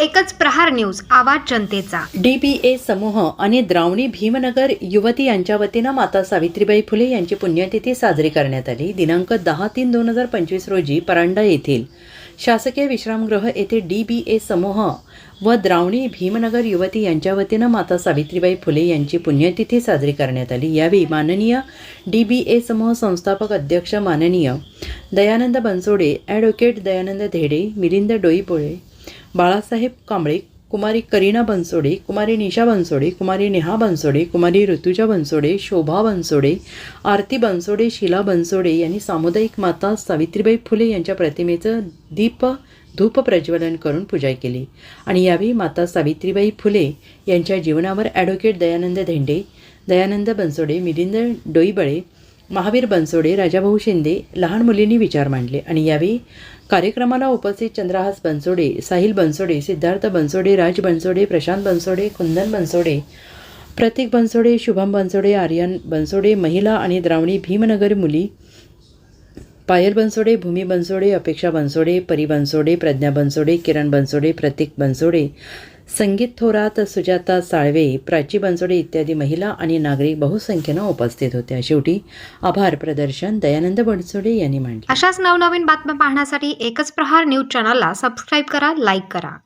एकच प्रहार न्यूज आवाज जनतेचा. डीबीए समूह आणि द्रावणी भीमनगर युवती यांच्या वतीनं माता सावित्रीबाई फुले यांची पुण्यतिथी साजरी करण्यात आली. दिनांक दहा तीन दोन हजार पंचवीस रोजी परांडा येथील शासकीय विश्रामगृह येथे डीबीए समूह व द्रावणी भीमनगर युवती यांच्या वतीनं माता सावित्रीबाई फुले यांची पुण्यतिथी साजरी करण्यात आली. यावेळी माननीय डीबीए समूह संस्थापक अध्यक्ष माननीय दयानंद बनसोडे ॲडव्होकेट दयानंद धेडे मिलिंद डोईपोळे बाळासाहेब कांबळे कुमारी करीना बनसोडे कुमारी निशा बनसोडे कुमारी नेहा बनसोडे कुमारी ऋतुजा बनसोडे शोभा बनसोडे आरती बनसोडे शिला बनसोडे यांनी सामुदायिक माता सावित्रीबाई फुले यांच्या प्रतिमेचं दीप धूप प्रज्वलन करून पूजा केली. आणि यावेळी माता सावित्रीबाई फुले यांच्या जीवनावर ॲडव्होकेट दयानंद धेंडे दयानंद बनसोडे मिलिंद डोईबळे महावीर बनसोडे राजाभाऊ शिंदे लहान मुलींनी विचार मांडले आणि यावेळी कार्यक्रमाला उपस्थित चंद्रहास बनसोडे साहिल बनसोडे सिद्धार्थ बनसोडे राज बनसोडे प्रशांत बनसोडे कुंदन बनसोडे प्रतीक बनसोडे शुभम बनसोडे आर्यन बनसोडे महिला आणि द्रावणी भीमनगर मुली पायल बनसोडे भूमी बनसोडे अपेक्षा बनसोडे परी बनसोडे प्रज्ञा बनसोडे किरण बनसोडे प्रतीक बनसोडे संगीत थोरात सुजाता साळवे प्राची बनसोडे इत्यादी महिला आणि नागरिक बहुसंख्येनं उपस्थित होत्या. शेवटी आभार प्रदर्शन दयानंद बनसोडे यांनी मांडले. अशाच नवनवीन बातम्या पाहण्यासाठी एकच प्रहार न्यूज चॅनलला सबस्क्राईब करा लाईक करा.